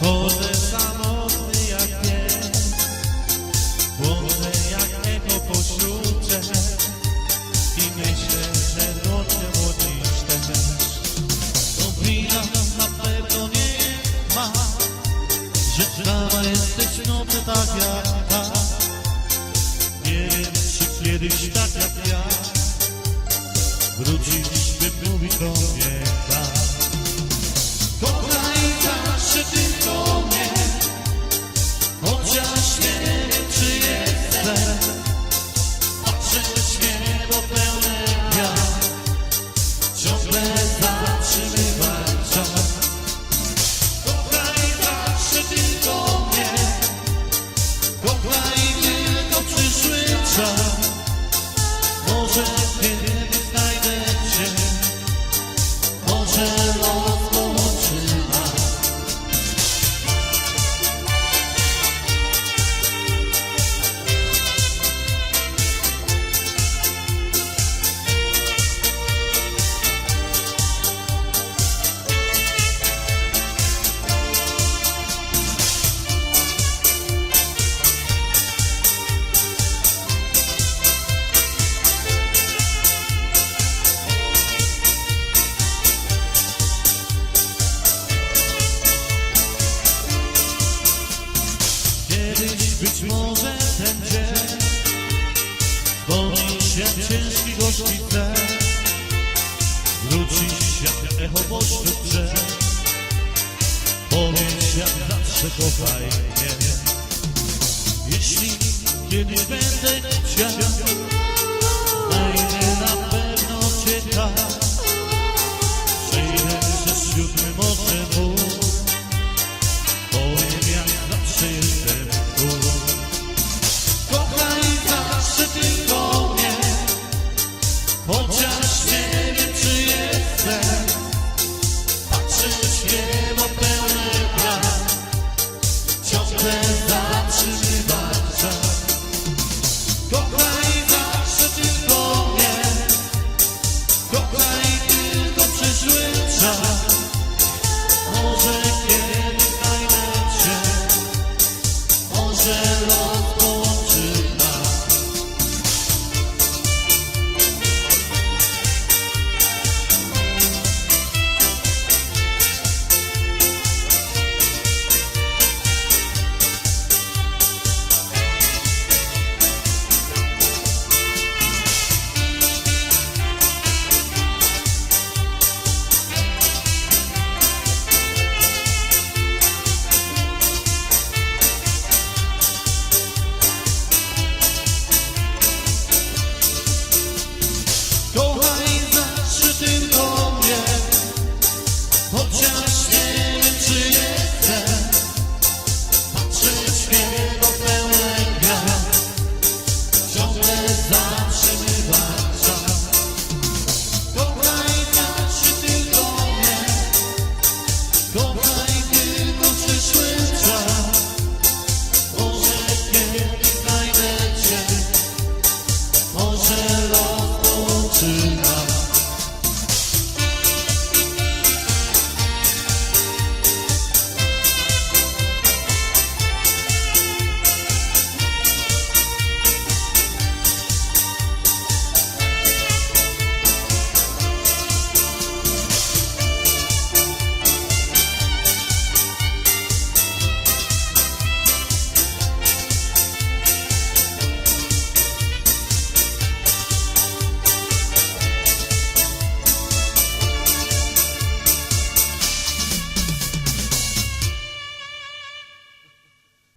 Chodzę samotny jak pies. Błądzę jak ego pośród I myślę, że dłonie młodzisz też. Dobrina na pewno nie ma Że sama jesteś nowy tak jak Nie czy kiedyś tak jak ja. Wrócisz, by mówić do mnie być może ten dzień Wspomnieć jak ciężki gorzki sen Wrócić jak echo pośród drzew. Powiedz jak zawsze kochaj mnie. Jeśli kiedyś będę Watch.